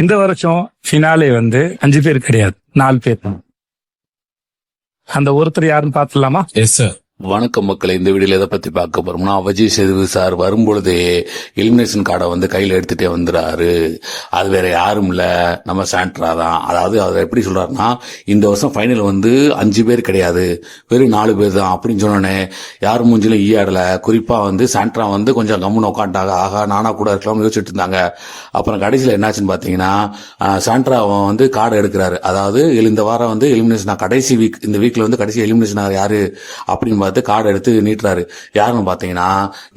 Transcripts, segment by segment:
இந்த வருஷம் ஃபினாலே வந்து அஞ்சு பேர் கிடையாது. நாலு பேர். தான் அந்த ஒருத்தர் யாருன்னு பாத்துலாமா எஸ் சார் வணக்கம் மக்களை இந்த வீடியோல எதை பத்தி பார்க்க போறோம்னா விஜய் சேதுபதி சார் வரும்பொழுதே எலிமினேஷன் கார்டை வந்து கையில் எடுத்துட்டே வந்துறாரு. அது வேற யாரும் இல்ல. நம்ம சாண்ட்ரா தான். அதாவது அவர் எப்படி சொல்றாருன்னா இந்த வருஷம் ஃபைனல் வந்து அஞ்சு பேர் கிடையாது. வெறும் நாலு பேர் தான். அப்படின்னு சொன்னோடனே யார் மூஞ்சிலும் ஈயாடல குறிப்பா வந்து சாண்ட்ரா வந்து கொஞ்சம் கம்முன்னு உட்காண்டாங்க ஆகா நானா கூட இருக்கலாம்னு யோசிச்சுட்டு இருந்தாங்க. அப்புறம் கடைசியில் என்னாச்சுன்னு பாத்தீங்கன்னா சாண்ட்ரா அவன் வந்து கார்டு எடுக்கிறாரு. அதாவது இந்த வாரம் வந்து எலிமினேஷன் கடைசி வீக் இந்த வீக்ல வந்து கடைசி எலிமினேஷன் யாரு? அப்படின்னு பார்த்து கார்டை எடுத்து நீட்டுறாரு. யாருன்னு பார்த்தீங்கன்னா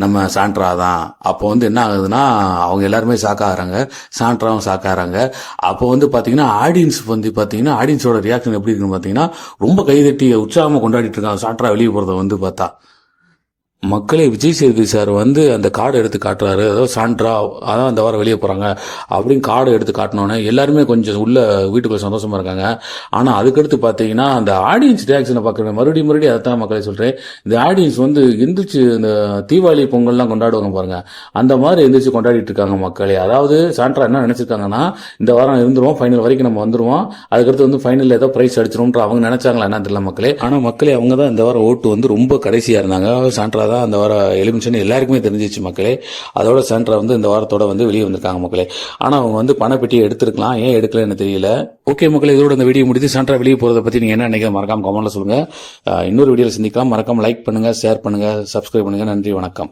நம்ம சாண்ட்ரா தான். அப்போ வந்து என்ன ஆகுதுன்னா அவங்க எல்லாருமே சாக்காகிறாங்க. சாண்ட்ராவும் சாக்காகிறாங்க. அப்போ வந்து பார்த்தீங்கன்னா ஆடியன்ஸ் வந்து பார்த்தீங்கன்னா ஆடியன்ஸோட ரியாக்ஷன் எப்படி இருக்குன்னு பார்த்தீங்கன்னா ரொம்ப கைதட்டி உற்சாகமாக கொண்டாடிட்டு இருக்காங்க. சாண்ட்ரா வெளியே போகிறத வந்து பார்த்தா. மக்களே விஜய் சேதுபதி சார் வந்து அந்த கார்டு எடுத்து காட்டுறாரு. அதாவது சாண்ட்ரா அதான் அந்த வாரம் வெளியே போகிறாங்க அப்படின்னு கார்டு எடுத்து காட்டினோன்னே எல்லாருமே கொஞ்சம் உள்ள வீட்டுக்குள்ள சந்தோஷமாக இருக்காங்க. ஆனால் அதுக்கடுத்து பார்த்தீங்கன்னா அந்த ஆடியன்ஸ் ரியாக்ஷனை பார்க்குறேன் மறுபடியும் மறுபடியும் அதான் மக்களை சொல்கிறேன் இந்த ஆடியன்ஸ் வந்து எந்திரிச்சு இந்த தீபாவளி பொங்கல்லாம் கொண்டாடுவாங்க பாருங்கள் அந்த மாதிரி எந்திரிச்சு கொண்டாடிட்டு இருக்காங்க மக்களே. அதாவது சாண்ட்ரா என்ன நினச்சிருக்காங்கன்னா இந்த வாரம் இருந்துருவோம் ஃபைனல் வரைக்கும் நம்ம வந்துருவோம். அதுக்கடுத்து வந்து ஃபைனலில் ஏதோ ப்ரைஸ் அடிச்சிரும்ன்ற அவங்க நினைச்சாங்களா என்ன தெரியல மக்களே. ஆனால் மக்களே அவங்க தான் இந்த வாரம் ஓட்டு வந்து ரொம்ப கடைசியாக இருந்தாங்க. சாண்ட்ரா தான் அந்த வாரம் எலிமினேஷன் எல்லாருக்குமே தெரிஞ்சிச்சு மக்களே. அதோட சென்டரை வந்து இந்த வாரத்தோட வந்து வெளியே வந்திருக்காங்க மக்களே. ஆனால் அவங்க வந்து பணப்பெட்டியை எடுத்திருக்கலாம் ஏன் எடுக்கலன்னு தெரியல. ஓகே மக்களே இதோட இந்த வீடியோ முடித்து சென்டரை வெளியே போகிறத பற்றி நீங்கள் என்ன நினைக்கிறது மறக்காம கமெண்ட்டில் சொல்லுங்கள் இன்னொரு வீடியோவில் சந்திக்கலாம். மறக்காம லைக் பண்ணுங்கள் ஷேர் பண்ணுங்கள் சப்ஸ்கிரைப் பண்ணுங்கள் நன்றி வணக்கம்.